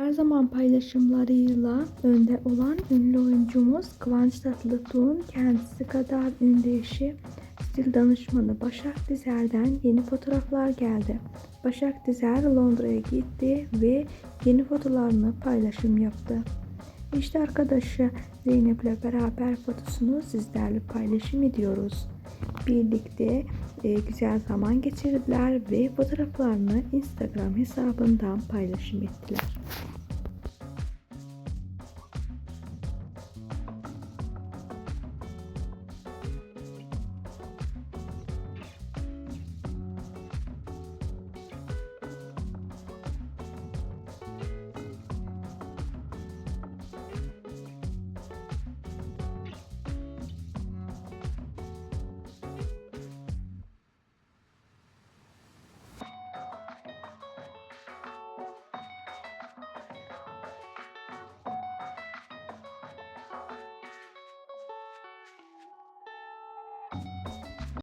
Her zaman paylaşımlarıyla önde olan ünlü oyuncumuz Kıvanç Tatlıtuğ'un kendisi kadar ünlü eşi stil danışmanı Başak Dizer'den yeni fotoğraflar geldi. Başak Dizer Londra'ya gitti ve yeni fotolarını paylaşım yaptı. İşte arkadaşı Zeynep'le beraber fotosunu sizlerle paylaşım ediyoruz. Birlikte e, güzel zaman geçirdiler ve fotoğraflarını Instagram hesabından paylaşım ettiler.